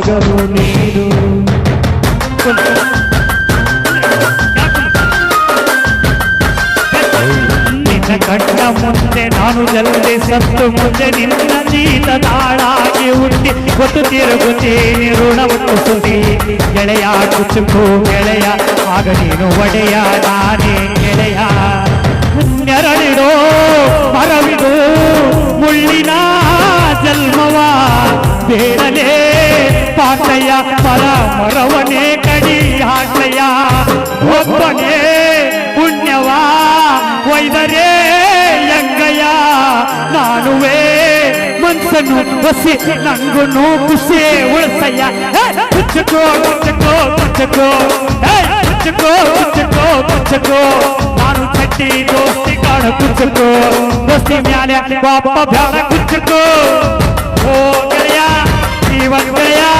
ಮಗನು ನೀನು ನಿನ್ನ ಕಣ್ಣ ಮುಂದೆ ನಾನು ಜಲ್ದಿ ಸತ್ತು ಮುಂದೆ ನಿನ್ನ ಜೀತ ತಾಳಾಗಿ ಹುಟ್ಟಿ ಗೊತ್ತು ತಿರುಗುತ್ತೀನಿ ಋಣವನ್ನು ಸುದ್ದಿ ಗೆಳೆಯ ಕುಚುಕು ಗೆಳೆಯ ಆಗ ನೀನು ಒಡೆಯ ನಾನೇ ಗೆಳೆಯ ನೆರಳಿಡೋ ಮರವಿಡು ಮುಳ್ಳಿನ ಜನ್ಮವ ಬೇಡಲೇ ಪಾಟಯ್ಯ ಮರ ಮರವನೇ ಕಡಿ ಹಾಟಯ್ಯ ಒಬ್ಬನೇ ಪುಣ್ಯವ ಒಯ್ದರೆ ಯಂಗಯ್ಯ ನಾನುವೇ ಮನ್ಸನ್ನು ಬಸಿ ನಂಗುನು ಖುಷಿ ಉಳಿಸಯ್ಯ ಹೇ, ಕುಚ್ಚಕೋ ಕುಚ್ಚಕೋ ಕುಚ್ಚಕೋ ಹೇ, ಕುಚ್ಚಕೋ ಕುಚ್ಚಕೋ ಕುಚ್ಚಕೋ ನಾನು ಚಟ್ಟಿ ದೋಸ್ತಿ ಕಾಣ ಕುಚ್ಚಕೋ ದೋಸ್ತಿ ಮ್ಯಾಲೆ ಪಾಪ ಬ್ಯಾಡ